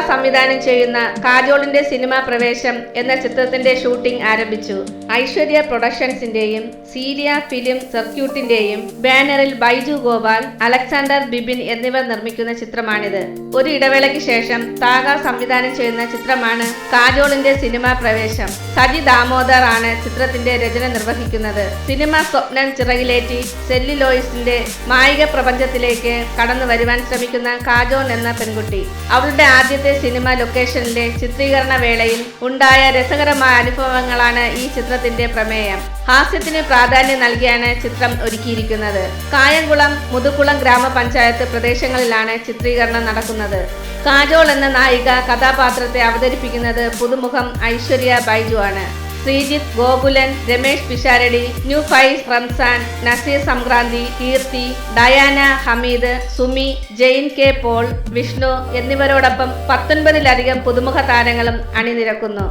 സംവിധാനം ചെയ്യുന്ന കാജോളിന്റെ സിനിമാ പ്രവേശം എന്ന ചിത്രത്തിന്റെ ഷൂട്ടിംഗ് ആരംഭിച്ചു. ഐശ്വര്യ പ്രൊഡക്ഷൻസിന്റെയും സീരിയ ഫിലിം സർക്യൂട്ടിന്റെയും ബാനറിൽ ബൈജു ഗോപാൽ അലക്സാണ്ടർ ബിബിൻ എന്നിവർ നിർമ്മിക്കുന്ന ചിത്രമാണിത്. ഒരു ഇടവേളയ്ക്ക് ശേഷം താഗ സംവിധാനം ചെയ്യുന്ന ചിത്രമാണ് കാജോളിന്റെ സിനിമാ പ്രവേശം. സജി ദാമോദർ ആണ് ചിത്രത്തിന്റെ രചന നിർവഹിക്കുന്നത്. സിനിമ സ്വപ്നം ചിറകിലേറ്റി സെല്ലിലോയിസിന്റെ മായിക പ്രപഞ്ചത്തിലേക്ക് കടന്നു വരുവാൻ ശ്രമിക്കുന്ന കാജോൺ എന്ന പെൺകുട്ടി. അവളുടെ ആദ്യത്തെ സിനിമ ലൊക്കേഷനിലെ ചിത്രീകരണ വേളയിൽ ഉണ്ടായ രസകരമായ അനുഭവങ്ങളാണ് ഈ ചിത്രത്തിന്റെ പ്രമേയം. ഹാസ്യത്തിന് പ്രാധാന്യം നൽകിയാണ് ചിത്രം ഒരുക്കിയിരിക്കുന്നത്. കായംകുളം മുതുകുളം ഗ്രാമപഞ്ചായത്ത് പ്രദേശങ്ങളിലാണ് ചിത്രീകരണം നടക്കുന്നത്. കാജോൾ എന്ന നായിക കഥാപാത്രത്തെ അവതരിപ്പിക്കുന്നത് പുതുമുഖം ഐശ്വര്യ ബൈജു ആണ്. Sreejith Gokulan Ramesh Pisharody new faces Ramzan Naseer Sankranthi Keerthi Diana Hameed Sumi Jain K Paul Vishnu എന്നിവരോടൊപ്പം പത്തൊൻപതിലധികം പുതുമുഖ താരങ്ങളും അണിനിരക്കുന്നു.